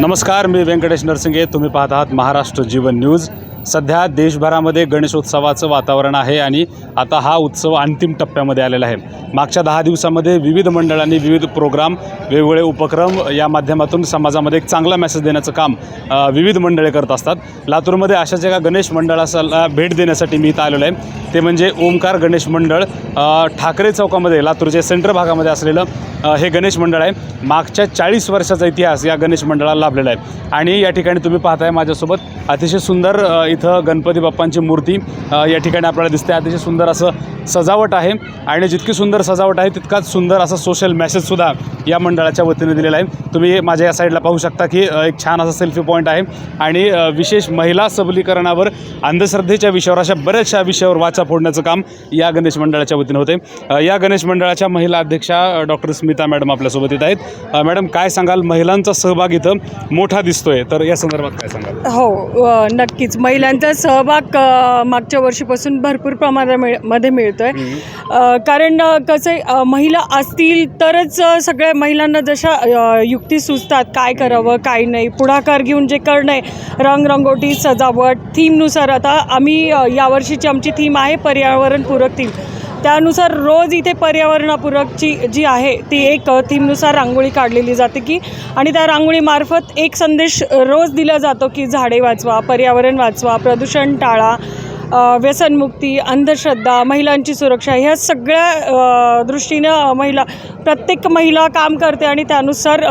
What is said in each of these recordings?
नमस्कार मी व्यंकटेश नरसिंगे तुम्ही पाहत आहात महाराष्ट्र जीवन न्यूज. सध्या देशभरामध्ये गणेशोत्सवाचं वातावरण आहे आणि आता हा उत्सव अंतिम टप्प्यामध्ये आलेला आहे. मागच्या दहा दिवसामध्ये विविध मंडळांनी विविध प्रोग्राम वेगवेगळे उपक्रम या माध्यमातून समाजामध्ये एक चांगला मेसेज देण्याचं काम विविध मंडळे करत असतात. लातूरमध्ये अशाच एका गणेश मंडळाला भेट देण्यासाठी मी इथं आलेलो आहे. ते म्हणजे ओमकार गणेश मंडळ ठाकरे चौकामध्ये लातूरच्या सेंटर भागामध्ये असलेलं हे गणेश मंडळ आहे. मागच्या चाळीस वर्षाचा इतिहास या गणेश मंडळाला लाभलेला आहे. आणि या ठिकाणी तुम्ही पाहताय माझ्यासोबत अतिशय सुंदर इथं गणपती बाप्पांची मूर्ती या ठिकाणी आपल्याला दिसते. अतिशय सुंदर असं सजावट आहे आणि जितकी सुंदर सजावट आहे तितकाच सुंदर असा सोशल मेसेजसुद्धा या मंडळाच्या वतीने दिलेला आहे. तुम्ही माझ्या या साईडला पाहू शकता की एक छान असा सेल्फी पॉईंट आहे आणि विशेष महिला सबलीकरणावर अंधश्रद्धेच्या विषयावर अशा बऱ्याचशा विषयावर वाचा फोडण्याचं काम या गणेश मंडळाच्या वतीने होते. या गणेश मंडळाच्या महिला अध्यक्षा डॉक्टर स्मिता मॅडम आपल्यासोबत येत आहेत. मॅडम काय सांगाल? महिलांचा सहभाग इथं मोठा दिसतोय. तर या संदर्भात काय सांगाल? हो नक्कीच. महिला महिलांचा सहभाग मागच्या वर्षीपासून भरपूर प्रमाणामध्ये मिळतो आहे कारण कसं महिला असतील तरच सगळ्या महिलांना जशा युक्ती सुचतात काय करावं काय नाही पुढाकार घेऊन जे करणं आहे रंगरंगोटी सजावट थीमनुसार आता आम्ही यावर्षीची आमची थीम आहे पर्यावरणपूरक थीम त्यानुसार रोज इथे पर्यावरणापूरकची जी आहे ती एक थीमनुसार रांगोळी काढलेली जाते की आणि त्या रांगोळीमार्फत एक संदेश रोज दिला जातो की झाडे वाचवा पर्यावरण वाचवा प्रदूषण टाळा व्यसनमुक्ती अंधश्रद्धा महिलांची सुरक्षा ह्या सगळ्या दृष्टीनं महिला प्रत्येक महिला काम करते आणि त्यानुसार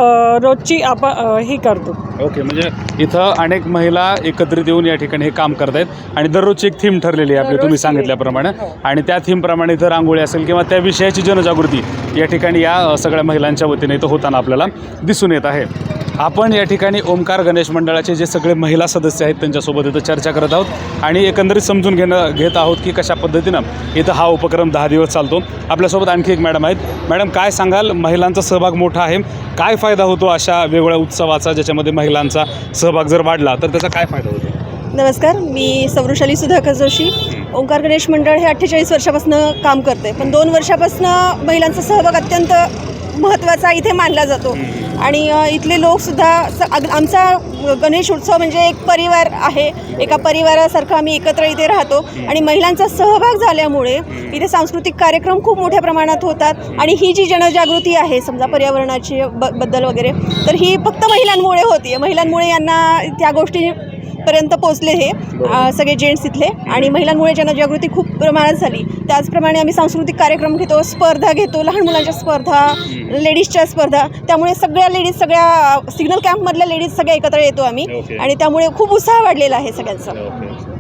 रोजची आपण हे करतो. ओके म्हणजे इथं अनेक महिला एकत्रित येऊन या ठिकाणी हे काम करत आहेत आणि दररोजची एक थीम ठरलेली आहे आपली तुम्ही सांगितल्याप्रमाणे. हो. आणि त्या थीमप्रमाणे इथं रांगोळी असेल किंवा त्या विषयाची जनजागृती या ठिकाणी या सगळ्या महिलांच्या वतीने इथं होताना आपल्याला दिसून येत आहे. आपण या ठिकाणी ओमकार गणेश मंडळाचे जे सगळे महिला सदस्य आहेत त्यांच्यासोबत इथं चर्चा करत आहोत. आणि एकंदरीत समजून घेणं घेत आहोत की कशा पद्धतीनं इथं हा उपक्रम दहा दिवस चालतो. आपल्यासोबत आणखी एक मॅडम आहेत. मॅडम काय सांगाल? महिलांचा सहभाग मोठा आहे. काय फायदा होतो अशा वेगवेगळ्या उत्सवाचा ज्याच्यामध्ये महिलांचा सहभाग जर वाढला तर त्याचा काय फायदा होतो? नमस्कार मी सौरुशाली सुधाकर जोशी. ओंकार गणेश मंडळ हे अठ्ठेचाळीस वर्षापासून काम करते पण दोन वर्षापासून महिलांचा सहभाग अत्यंत महत्त्वाचा इथे मानला जातो. आणि इथले लोकसुद्धा स आमचा गणेश उत्सव म्हणजे एक परिवार आहे. एका परिवारासारखं आम्ही एकत्र इथे राहतो. आणि महिलांचा सहभाग झाल्यामुळे इथे सांस्कृतिक कार्यक्रम खूप मोठ्या प्रमाणात होतात. आणि ही जी जनजागृती आहे समजा पर्यावरणाची ब बद्दल वगैरे तर ही फक्त महिलांमुळे होती महिलांमुळे यांना त्या गोष्टी पर्यंत पोहोचले हे सगळे जेंट्स इथले. आणि महिलांमुळे जनजागृती खूप प्रमाणात झाली. त्याचप्रमाणे आम्ही सांस्कृतिक कार्यक्रम घेतो स्पर्धा घेतो लहान मुलांच्या स्पर्धा लेडीजच्या स्पर्धा. त्यामुळे सगळ्या लेडीज सगळ्या सिग्नल कॅम्पमधल्या लेडीज सगळ्या एकत्र येतो आम्ही. ओके. आणि त्यामुळे खूप उत्साह वाढलेला आहे सगळ्यांचा.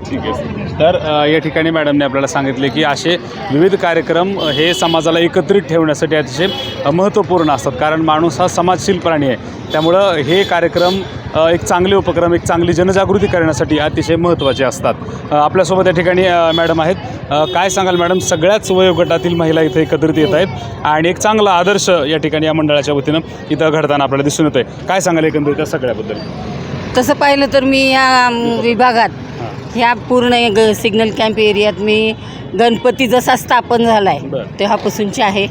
ठीक आहे. तर अ, या ठिकाणी मॅडमने आपल्याला सांगितले की असे विविध कार्यक्रम अ, हे समाजाला एकत्रित ठेवण्यासाठी अतिशय महत्त्वपूर्ण असतात. कारण माणूस हा समाजशील प्राणी आहे. त्यामुळं हे कार्यक्रम एक चांगले उपक्रम एक चांगली जनजागृती करण्यासाठी अतिशय महत्त्वाचे असतात. आपल्यासोबत या ठिकाणी मॅडम आहेत. काय सांगाल मॅडम? सगळ्याच वयोगटातील महिला इथे एकत्रित येत आहेत आणि एक चांगला आदर्श या ठिकाणी या मंडळाच्या वतीनं इथं घडताना आपल्याला दिसून येतोय. काय सांगाल एकंदरीत त्या सगळ्याबद्दल? तसं पाहिलं तर मी या विभागात ह्या पूर्ण एक सिग्नल कॅम्प एरियात मी गणपती जसा स्थापन झाला आहे. तेव्हापासूनची आहे.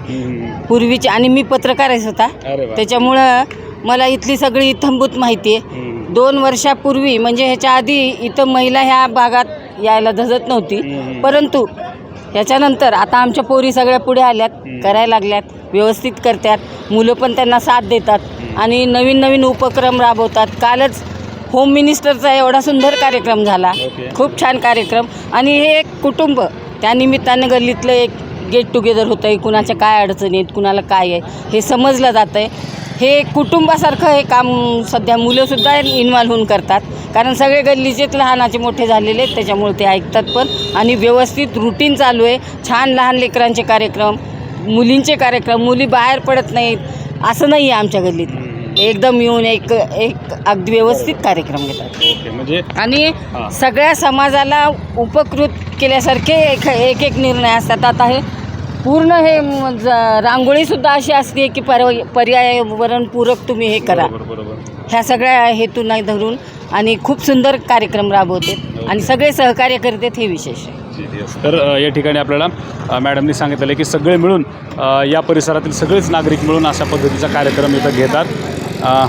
पूर्वीची आणि मी पत्रकार होता अरे वा. त्याच्यामुळं मला इथली सगळी इथंभूत माहिती आहे. दोन वर्षापूर्वी म्हणजे ह्याच्या आधी इथं महिला ह्या भागात यायला धजत नव्हती. परंतु ह्याच्यानंतर आता आमच्या पोरी सगळ्या पुढे आल्यात. करायला लागल्यात व्यवस्थित करतात मुलं पण त्यांना साथ देतात आणि नवीन नवीन उपक्रम राबवतात. कालच होम मिनिस्टरचा एवढा सुंदर कार्यक्रम झाला. खूप छान कार्यक्रम. आणि हे एक कुटुंब त्यानिमित्तानं गल्लीतलं एक गेट टुगेदर होतं आहे कुणाच्या काय अडचणी आहेत कुणाला काय आहे हे समजलं जातं आहे हे कुटुंबासारखं हे काम सध्या मुलंसुद्धा इन्व्हॉल्व होऊन करतात. कारण सगळे गल्लीचेच लहानाचे मोठे झालेले आहेत त्याच्यामुळे ते ऐकतात पण. आणि व्यवस्थित रुटीन चालू आहे. छान लहान लेकरांचे कार्यक्रम मुलींचे कार्यक्रम मुली बाहेर पडत नाहीत असं नाही आहे आमच्या गल्लीत. एकदम येऊन एक एक अगदी व्यवस्थित कार्यक्रम घेतात. म्हणजे आणि. सगळ्या समाजाला उपकृत केल्यासारखे एक एक एक निर्णय असतात. आता हे पूर्ण हे रांगोळीसुद्धा अशी असते की पर पर्यावरणपूरक तुम्ही हे करा. ह्या सगळ्या हेतूंना धरून आणि खूप सुंदर कार्यक्रम राबवते आणि सगळे सहकार्य करतात हे विशेष आहे. तर या ठिकाणी आपल्याला मॅडमनी सांगितलेलं आहे की सगळे मिळून या परिसरातील सगळेच नागरिक मिळून अशा पद्धतीचा कार्यक्रम इथं घेतात.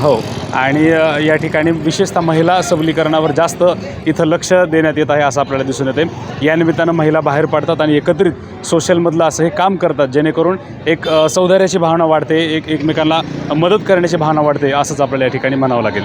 हो. आणि या ठिकाणी विशेषतः महिला सबलीकरणावर जास्त इथं लक्ष देण्यात येत आहे असं आपल्याला दिसून येते या निमित्तानं महिला बाहेर पडतात आणि एकत्रित सोशलमधलं असं हे काम करतात जेणेकरून एक अ, सौंदर्याची भावना वाढते एक एकमेकांना मदत करण्याची भावना वाढते असंच आपल्याला या ठिकाणी म्हणावं लागेल.